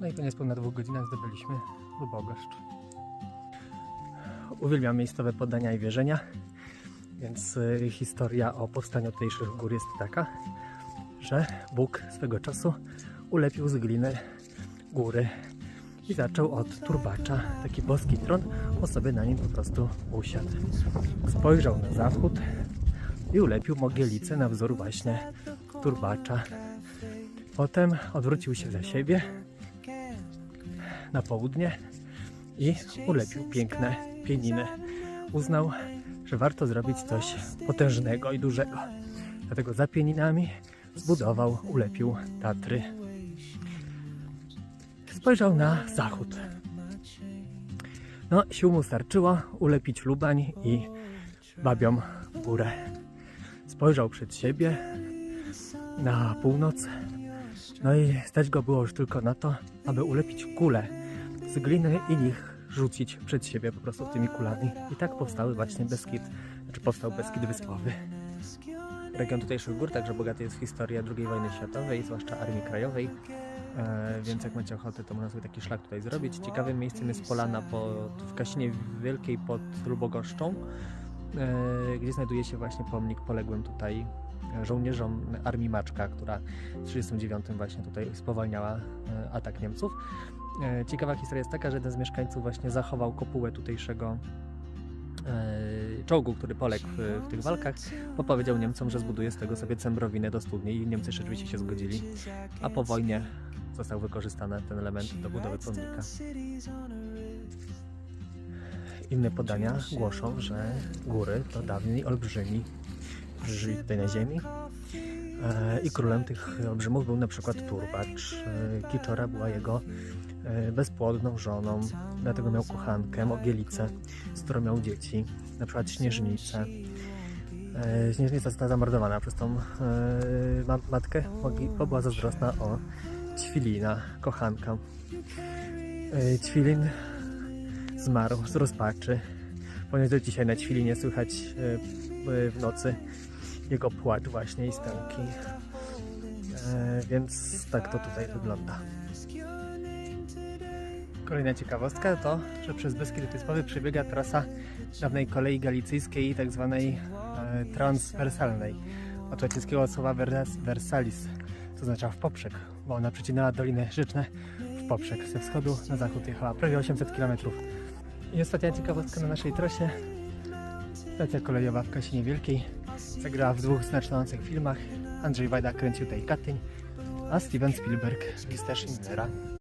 No i po niespełna dwóch godzinach zdobyliśmy Lubogaszcz. Uwielbiam miejscowe podania i wierzenia, więc y, historia o powstaniu tutejszych gór jest taka, że Bóg swego czasu ulepił z gliny góry i zaczął od turbacza, taki boski tron, on sobie na nim po prostu usiadł. Spojrzał na zachód i ulepił mogielicę na wzór właśnie turbacza. Potem odwrócił się za siebie na południe i ulepił piękne pieniny. Uznał, że warto zrobić coś potężnego i dużego. Dlatego za pieninami zbudował, ulepił Tatry. Spojrzał na zachód. No, sił mu starczyło ulepić Lubań i Babią Górę. Spojrzał przed siebie na północ. No i stać go było już tylko na to, aby ulepić kulę z gliny i ich rzucić przed siebie po prostu tymi kulami. I tak powstały właśnie Beskid, znaczy powstał Beskid Wyspowy. Region tutejszych gór także bogaty jest w historię II wojny światowej, zwłaszcza Armii Krajowej. E, więc jak macie ochotę, to można sobie taki szlak tutaj zrobić. Ciekawym miejscem jest Polana pod, w Kasinie Wielkiej pod Lubogoszczą, e, gdzie znajduje się właśnie pomnik poległym tutaj żołnierzom Armii Maczka, która w 1939 właśnie tutaj spowalniała e, atak Niemców. E, Ciekawa historia jest taka, że jeden z mieszkańców właśnie zachował kopułę tutejszego e, czołgu, który poległ w, tych walkach, bo powiedział Niemcom, że zbuduje z tego sobie cembrowinę do studni i Niemcy rzeczywiście się zgodzili, a po wojnie został wykorzystany ten element do budowy pomnika. Inne podania głoszą, że góry to dawni olbrzymi, żyli tutaj na ziemi e, i królem tych olbrzymów był na przykład Turbacz. E, Kiczora była jego e, bezpłodną żoną, dlatego miał kochankę, mogielicę, z którą miał dzieci, na przykład Śnieżnicę. Śnieżnica została zamordowana przez tą ma- matkę, bo była zazdrosna o Ćwilina, kochanka. Ćwilin zmarł z rozpaczy, ponieważ dzisiaj na Ćwilinie słychać e, w- w nocy jego płacz właśnie i stęki. E, więc tak to tutaj wygląda. Kolejna ciekawostka to, że przez Beskid Wyspowy przebiega trasa dawnej kolei galicyjskiej, tak zwanej e, transwersalnej. Od łacińskiego słowa vers, versalis, co oznacza w poprzek, bo ona przecinała Doliny Rzeczne w poprzek. Ze wschodu na zachód jechała prawie 800 km. I ostatnia ciekawostka na naszej trasie. Stacja kolejowa w Kasinie Wielkiej. Zagrała w dwóch znaczących filmach. Andrzej Wajda kręcił tej Katyń, a Steven Spielberg listę Schindlera.